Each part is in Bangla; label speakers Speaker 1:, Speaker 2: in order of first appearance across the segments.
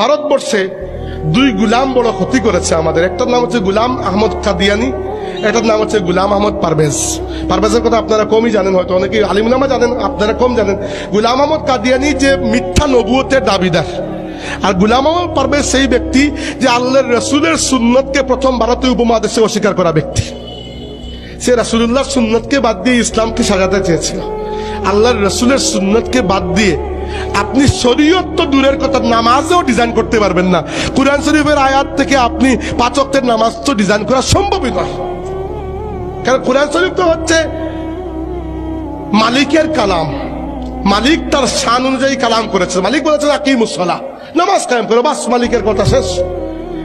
Speaker 1: ভারতবর্ষে দুই গুলাম বড় ক্ষতি করেছে আমাদের। একটার নাম হচ্ছে গুলাম আহমদ কাদিয়ানি, এটার নাম হচ্ছে গুলাম আহমদ পারভেজ। পারভেজের কথা আপনারা কমই জানেন, হয়তো অনেকে আলিমুলামা জানেন, আপনারা কম জানেন। গুলাম আহমদ কাদিয়ানি যে মিথ্যা নবুয়তের দাবিদার। আর গুলাম আহমদ পারভেজ সেই ব্যক্তি যে আল্লাহর রসুলের সুন্নতকে প্রথম ভারতীয় উপমহাদেশে অস্বীকার করা ব্যক্তি। সে রাসুল্লাহ সুন্নতকে বাদ দিয়ে ইসলামকে সাজাতে চেয়েছিল। আল্লাহর রসুলের সুন্নতকে বাদ দিয়ে আপনি শরীয়ত তো দূরের কথা, নামাজও ডিজাইন করতে পারবেন না। কোরআন শরীফের আয়াত থেকে আপনি পাঁচ ওয়াক্তের নামাজ তো ডিজাইন করা সম্ভবই নয়। কারণ কোরআন শরীফ তো হচ্ছে মালিকের কালাম। মালিক তার শান অনুযায়ী কালাম করেছে। মালিক বলেছে আকিম মুসলা নামাজ কায়েম করো, বাস, মালিকের কথা শেষ।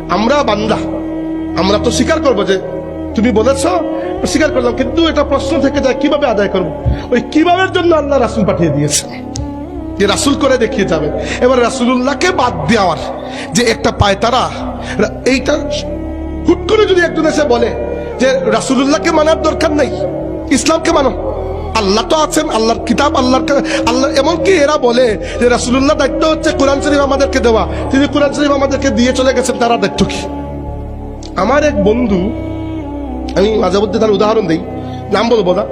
Speaker 1: আমরা বান্দা। আমরা তো স্বীকার করব যে, তুমি বলেছ স্বীকার করলাম কিন্তু এটা প্রশ্ন থেকে যায়, কীভাবে আদায় করব? ওই কিভাবের জন্য আল্লাহ রাসুল পাঠিয়ে দিয়েছে? যে রাসুল করে দেখিয়ে যাবে। এবার রাসুল্লাহকে বাদ দেওয়ার যে একটা পায়তারা এইটা হুট করে যদি একজন এসে বলে যে রাসুলুল্লাহকে মানার দরকার নেই, ইসলামকে মানো। আল্লাহ তো আছেন, আল্লাহর কিতাব, আল্লাহর আল্লাহ এমনকি এরা বলে যে রাসুলুল্লাহ দায়িত্ব হচ্ছে কোরআন শরীফ আমাদেরকে দেওয়া। তিনি কোরআন শরীফ আমাদেরকে দিয়ে চলে গেছেন, তারা দায়িত্ব কি? আমার এক বন্ধু আমি মাঝে মধ্যে তার উদাহরণ দিই। নাম বলব না।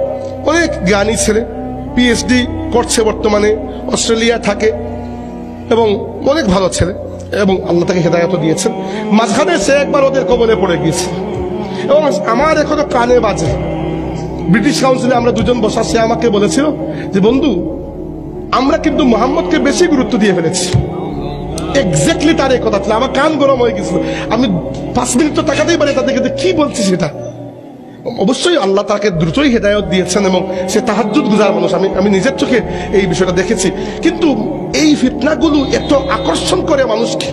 Speaker 1: অনেক জ্ঞানী ছেলে পিএইচডি করছে বর্তমানে অস্ট্রেলিয়া থাকে এবং অনেক ভালো ছেলে এবং আল্লাহ তাকে হেদায়ত দিয়েছেন। মাঝখানে সে একবার ওদের কবলে পড়ে গিয়েছে। এবং আমার এখনও কানে বাজে। ব্রিটিশ কাউন্সিলে আমরা দুজন বসা সে আমাকে বলেছিল যে, বন্ধু, আমরা কিন্তু মোহাম্মদকে বেশি গুরুত্ব দিয়ে ফেলেছি। এক্স্যাক্টলি তার এই কথা ছিল। আমার কান গরম হয়ে গেছিল আমি পাঁচ মিনিট তো তাকাতেই পারি তাদেরকে। কি বলছি সেটা? অবশ্যই আল্লাহ তাকে দ্রুতই হেদায়ত দিয়েছেন এবং সে তাহাজুদ গুজার মানুষ। আমি আমি নিজের চোখে এই বিষয়টা দেখেছি। কিন্তু এই ফিতনাগুলো এত আকর্ষণ করে মানুষকে।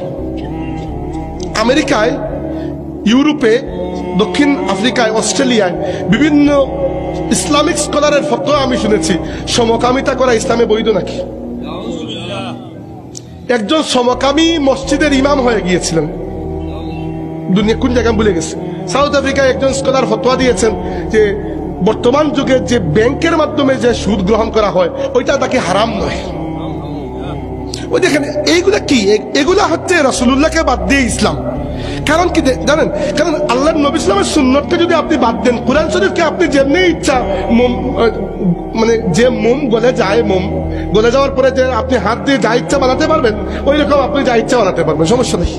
Speaker 1: আমেরিকায়, ইউরোপে, দক্ষিণ আফ্রিকায়, অস্ট্রেলিয়ায় বিভিন্ন ইসলামিক স্কলারের ফতোয়া আমি শুনেছি। সমকামিতা করা ইসলামে বৈধ নাকি? একজন সমকামী মসজিদের ইমাম হয়ে গিয়েছিলেন। দুনিয়া কোন জায়গায় ভুলে গেছে? সাউথ আফ্রিকায় একজন স্কলার ফতোয়া দিয়েছেন যে বর্তমান যুগে যে ব্যাংকের মাধ্যমে যে সুদ গ্রহণ করা হয়, ওইটা তাকে হারাম নয়। ওই দেখেন, এইগুলা কি? এগুলা হচ্ছে রসুল্লাহকে বাদ দিয়ে ইসলাম। কারণ কি? জানেন, কারণ আল্লাহ নবী ইসলামের সুন্নতকে যদি আপনি বাদ দেন, কোরআন শরীফকে আপনি যেমনি ইচ্ছা মোম মানে যে মোম গলে যায় মোম, গলে যাওয়ার পরে যে আপনি হাত দিয়ে যা ইচ্ছা বানাতে পারবেন ওই রকম আপনি যা ইচ্ছা বানাতে পারবেন, সমস্যা নেই।